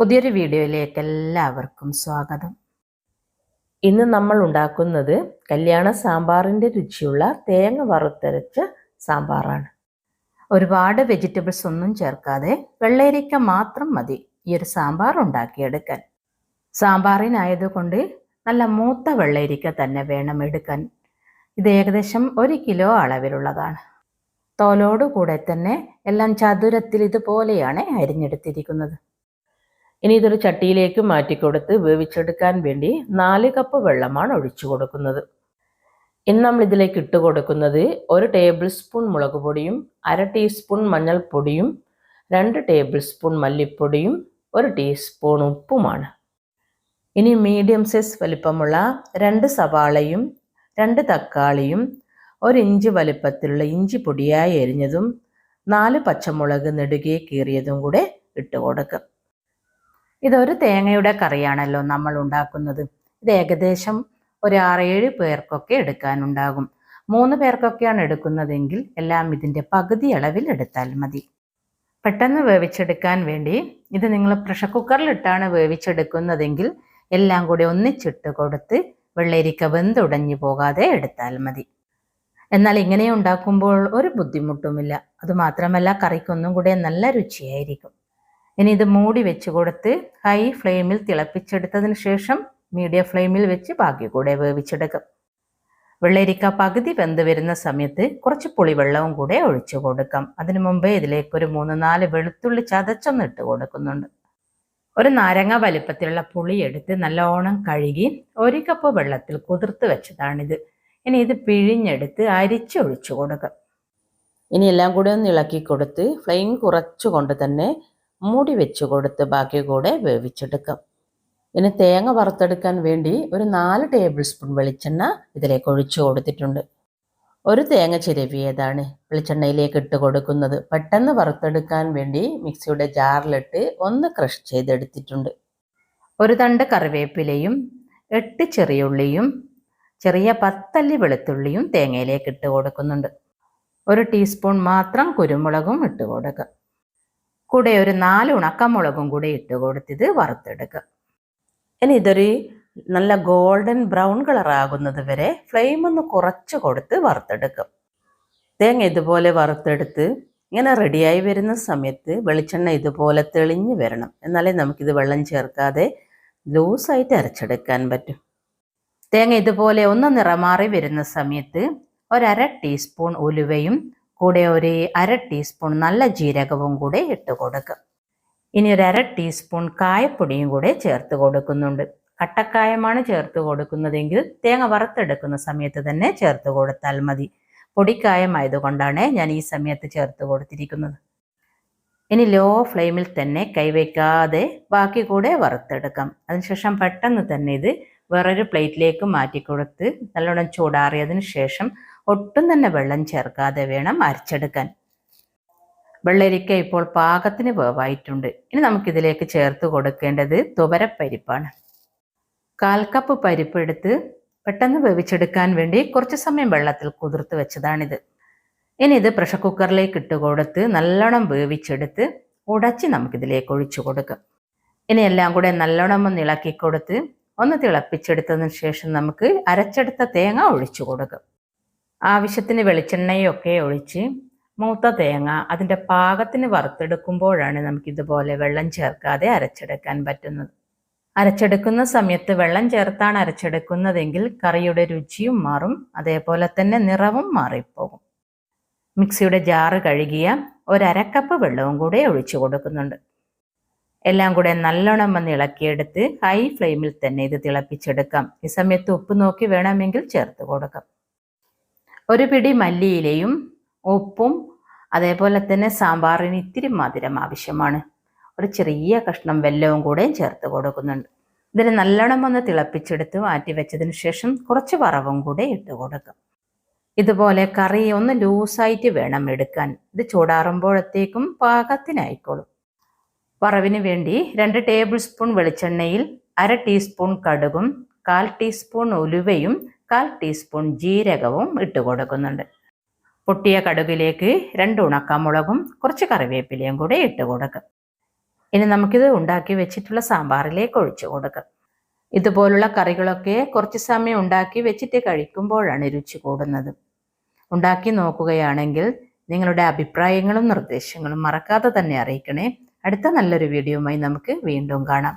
പുതിയൊരു വീഡിയോയിലേക്ക് എല്ലാവർക്കും സ്വാഗതം. ഇന്ന് നമ്മൾ ഉണ്ടാക്കുന്നത് കല്യാണ സാമ്പാറിന്റെ രുചിയുള്ള തേങ്ങ വറുത്തരച്ച സാമ്പാറാണ്. ഒരുപാട് വെജിറ്റബിൾസ് ഒന്നും ചേർക്കാതെ വെള്ളരിക്ക മാത്രം മതി ഈ ഒരു സാമ്പാർ ഉണ്ടാക്കിയെടുക്കാൻ. സാമ്പാറിനായതുകൊണ്ട് നല്ല മൂത്ത വെള്ളരിക്ക തന്നെ വേണം എടുക്കാൻ. ഇത് ഏകദേശം ഒരു കിലോ അളവിലുള്ളതാണ്. തോലോടുകൂടെ തന്നെ എല്ലാം ചതുരത്തിൽ ഇതുപോലെയാണ് അരിഞ്ഞെടുത്തിരിക്കുന്നത്. ഇനി ഇതൊരു ചട്ടിയിലേക്ക് മാറ്റിക്കൊടുത്ത് വേവിച്ചെടുക്കാൻ വേണ്ടി നാല് കപ്പ് വെള്ളമാണ് ഒഴിച്ചു കൊടുക്കുന്നത്. ഇന്ന് നമ്മൾ ഇതിലേക്ക് ഇട്ട് കൊടുക്കുന്നത് ഒരു ടേബിൾ സ്പൂൺ മുളക് പൊടിയും അര ടീസ്പൂൺ മഞ്ഞൾപ്പൊടിയും രണ്ട് ടേബിൾ സ്പൂൺ മല്ലിപ്പൊടിയും ഒരു ടീസ്പൂൺ ഉപ്പുമാണ്. ഇനി മീഡിയം സൈസ് വലിപ്പമുള്ള രണ്ട് സവാളയും രണ്ട് തക്കാളിയും ഒരു ഇഞ്ച് വലിപ്പത്തിലുള്ള ഇഞ്ചി പൊടിയായി എരിഞ്ഞതും നാല് പച്ചമുളക് നെടുകെ കീറിയതും കൂടെ ഇട്ട് കൊടുക്കുക ഇതൊരു തേങ്ങയുടെ കറിയാണല്ലോ നമ്മൾ ഉണ്ടാക്കുന്നത്. ഇത് ഏകദേശം ഒരു ആറേഴ് പേർക്കൊക്കെ എടുക്കാനുണ്ടാകും. മൂന്ന് പേർക്കൊക്കെയാണ് എടുക്കുന്നതെങ്കിൽ എല്ലാം ഇതിന്റെ പകുതി അളവിൽ എടുത്താൽ മതി. പെട്ടെന്ന് വേവിച്ചെടുക്കാൻ വേണ്ടി ഇത് നിങ്ങൾ പ്രഷർ കുക്കറിലിട്ടാണ് വേവിച്ചെടുക്കുന്നതെങ്കിൽ എല്ലാം കൂടി ഒന്നിച്ചിട്ട് കൊടുത്ത് വെള്ളരിക്ക വെന്തുടഞ്ഞു പോകാതെ എടുത്താൽ മതി. എന്നാൽ ഇങ്ങനെ ഉണ്ടാക്കുമ്പോൾ ഒരു ബുദ്ധിമുട്ടുമില്ല. അതുമാത്രമല്ല കറിക്കൊന്നും കൂടെ നല്ല രുചിയായിരിക്കും. ഇനി ഇത് മൂടി വെച്ച് കൊടുത്ത് ഹൈ ഫ്ലെയിമിൽ തിളപ്പിച്ചെടുത്തതിന് ശേഷം മീഡിയം ഫ്ലെയിമിൽ വെച്ച് ബാക്കി കൂടെ വേവിച്ചെടുക്കും. വെള്ളരിക്ക പകുതി വെന്ത് വരുന്ന സമയത്ത് കുറച്ച് പുളിവെള്ളവും കൂടെ ഒഴിച്ചു കൊടുക്കാം. അതിനു മുമ്പേ ഇതിലേക്ക് ഒരു മൂന്ന് നാല് വെളുത്തുള്ളി ചതച്ചൊന്ന് ഇട്ട് കൊടുക്കുന്നുണ്ട്. ഒരു നാരങ്ങ വലിപ്പത്തിലുള്ള പുളി എടുത്ത് നല്ലോണം കഴുകി ഒരു കപ്പ് വെള്ളത്തിൽ കുതിർത്ത് വെച്ചതാണിത്. ഇനി ഇത് പിഴിഞ്ഞെടുത്ത് അരിച്ചൊഴിച്ചു കൊടുക്കാം. ഇനി എല്ലാം കൂടെ ഒന്ന് ഇളക്കി കൊടുത്ത് ഫ്ലെയിം കുറച്ചുകൊണ്ട് തന്നെ മൂടി വെച്ച് കൊടുത്ത് ബാക്കി കൂടെ വേവിച്ചെടുക്കാം. ഇനി തേങ്ങ വറുത്തെടുക്കാൻ വേണ്ടി ഒരു നാല് ടേബിൾ സ്പൂൺ വെളിച്ചെണ്ണ ഇതിലേക്ക് ഒഴിച്ചു കൊടുത്തിട്ടുണ്ട്. ഒരു തേങ്ങ ചിരവിയതാണ് വെളിച്ചെണ്ണയിലേക്ക് ഇട്ട് കൊടുക്കുന്നത്. പെട്ടെന്ന് വറുത്തെടുക്കാൻ വേണ്ടി മിക്സിയുടെ ജാറിലിട്ട് ഒന്ന് ക്രഷ് ചെയ്തെടുത്തിട്ടുണ്ട്. ഒരു തണ്ട് കറിവേപ്പിലയും എട്ട് ചെറിയുള്ളിയും ചെറിയ പത്തല്ലി വെളുത്തുള്ളിയും തേങ്ങയിലേക്ക് ഇട്ട് കൊടുക്കുന്നുണ്ട്. ഒരു ടീസ്പൂൺ മാത്രം കുരുമുളകും ഇട്ട് കൊടുക്കുക കൂടെ ഒരു നാല് ഉണക്കമുളകും കൂടി ഇട്ട് കൊടുത്തിത് വറുത്തെടുക്കുക. ഇനി ഇതൊരു നല്ല ഗോൾഡൻ ബ്രൗൺ കളർ ആകുന്നത് വരെ ഫ്ലെയിം ഒന്ന് കുറച്ച് കൊടുത്ത് വറുത്തെടുക്കും തേങ്ങ ഇതുപോലെ വറുത്തെടുത്ത് ഇങ്ങനെ റെഡിയായി വരുന്ന സമയത്ത് വെളിച്ചെണ്ണ ഇതുപോലെ തെളിഞ്ഞു വരണം. എന്നാലേ നമുക്കിത് വെള്ളം ചേർക്കാതെ ലൂസായിട്ട് അരച്ചെടുക്കാൻ പറ്റും. തേങ്ങ ഇതുപോലെ ഒന്ന് നിറമാറി വരുന്ന സമയത്ത് ഒരര ടീസ്പൂൺ ഉലുവയും കൂടെ ഒരു അര ടീസ്പൂൺ നല്ല ജീരകവും കൂടെ ഇട്ട് കൊടുക്കും. ഇനി ഒരു അര ടീസ്പൂൺ കായപ്പൊടിയും കൂടെ ചേർത്ത് കൊടുക്കുന്നുണ്ട്. കട്ടക്കായമാണ് ചേർത്ത് കൊടുക്കുന്നതെങ്കിൽ തേങ്ങ വറുത്തെടുക്കുന്ന സമയത്ത് തന്നെ ചേർത്ത് കൊടുത്താൽ മതി. പൊടിക്കായമായതുകൊണ്ടാണ് ഞാൻ ഈ സമയത്ത് ചേർത്ത് കൊടുത്തിരിക്കുന്നത്. ഇനി ലോ ഫ്ലെയിമിൽ തന്നെ കൈവയ്ക്കാതെ ബാക്കി കൂടെ വറുത്തെടുക്കാം. അതിനുശേഷം പെട്ടെന്ന് തന്നെ ഇത് വേറൊരു പ്ലേറ്റിലേക്ക് മാറ്റി കൊടുത്ത് നല്ലോണം ചൂടാറിയതിന് ശേഷം ഒട്ടും തന്നെ വെള്ളം ചേർക്കാതെ വേണം അരച്ചെടുക്കാൻ. വെള്ളരിക്ക ഇപ്പോൾ പാകത്തിന് വേവായിട്ടുണ്ട്. ഇനി നമുക്കിതിലേക്ക് ചേർത്ത് കൊടുക്കേണ്ടത് തുവരപ്പരിപ്പാണ്. കാൽ കപ്പ് പരിപ്പ് എടുത്ത് പെട്ടെന്ന് വേവിച്ചെടുക്കാൻ വേണ്ടി കുറച്ച് സമയം വെള്ളത്തിൽ കുതിർത്ത് വെച്ചതാണിത്. ഇനി ഇത് പ്രഷർ കുക്കറിലേക്ക് ഇട്ട് കൊടുത്ത് നല്ലോണം വേവിച്ചെടുത്ത് ഉടച്ച് നമുക്കിതിലേക്ക് ഒഴിച്ചു കൊടുക്കാം. ഇനി എല്ലാം കൂടെ നല്ലോണം ഒന്ന് ഇളക്കി കൊടുത്ത് ഒന്ന് തിളപ്പിച്ചെടുത്തതിന് ശേഷം നമുക്ക് അരച്ചെടുത്ത തേങ്ങ ഒഴിച്ചു കൊടുക്കാം. ആവശ്യത്തിന് വെളിച്ചെണ്ണയൊക്കെ ഒഴിച്ച് മൂത്ത തേങ്ങ അതിന്റെ പാകത്തിന് വറുത്തെടുക്കുമ്പോഴാണ് നമുക്കിതുപോലെ വെള്ളം ചേർക്കാതെ അരച്ചെടുക്കാൻ പറ്റുന്നത്. അരച്ചെടുക്കുന്ന സമയത്ത് വെള്ളം ചേർത്താണ് അരച്ചെടുക്കുന്നതെങ്കിൽ കറിയുടെ രുചിയും മാറും അതേപോലെ തന്നെ നിറവും മാറിപ്പോകും. മിക്സിയുടെ ജാറ് കഴുകിയ ഒരക്കപ്പ് വെള്ളവും കൂടെ ഒഴിച്ചു കൊടുക്കുന്നുണ്ട്. എല്ലാം കൂടെ നല്ലോണം വന്ന് ഇളക്കിയെടുത്ത് ഹൈ ഫ്ലെയിമിൽ തന്നെ ഇത് തിളപ്പിച്ചെടുക്കാം. ഈ സമയത്ത് ഉപ്പ് നോക്കി വേണമെങ്കിൽ ചേർത്ത് കൊടുക്കാം. ഒരു പിടി മല്ലിയിലയും ഉപ്പും അതേപോലെ തന്നെ സാമ്പാറിന് ഇത്തിരി മധുരം ആവശ്യമാണ്. ഒരു ചെറിയ കഷ്ണം വെല്ലവും കൂടെ ചേർത്ത് കൊടുക്കുന്നുണ്ട്. ഇതിന് നല്ലോണം ഒന്ന് തിളപ്പിച്ചെടുത്ത് മാറ്റി വെച്ചതിന് ശേഷം കുറച്ച് വറവും കൂടെ ഇട്ട് കൊടുക്കും. ഇതുപോലെ കറി ഒന്ന് ലൂസായിട്ട് വേണം എടുക്കാൻ. ഇത് ചൂടാറുമ്പോഴത്തേക്കും പാകത്തിനായിക്കോളും. വറവിന് വേണ്ടി രണ്ട് ടേബിൾ സ്പൂൺ വെളിച്ചെണ്ണയിൽ അര ടീസ്പൂൺ കടുകും കാൽ ടീസ്പൂൺ ഉലുവയും കാൽ ടീസ്പൂൺ ജീരകവും ഇട്ട് കൊടുക്കുന്നുണ്ട്. പൊട്ടിയ കടുകിലേക്ക് രണ്ട് ഉണക്കമുളകും കുറച്ച് കറിവേപ്പിലയും കൂടെ ഇട്ട് കൊടുക്കും. ഇനി നമുക്കിത് ഉണ്ടാക്കി വെച്ചിട്ടുള്ള സാമ്പാറിലേക്ക് ഒഴിച്ചു കൊടുക്കാം. ഇതുപോലുള്ള കറികളൊക്കെ കുറച്ച് സമയം ഉണ്ടാക്കി വെച്ചിട്ട് കഴിക്കുമ്പോഴാണ് രുചി കൂടുന്നത്. ഉണ്ടാക്കി നോക്കുകയാണെങ്കിൽ നിങ്ങളുടെ അഭിപ്രായങ്ങളും നിർദ്ദേശങ്ങളും മറക്കാതെ തന്നെ അറിയിക്കണേ. അടുത്ത നല്ലൊരു വീഡിയോയുമായി നമുക്ക് വീണ്ടും കാണാം.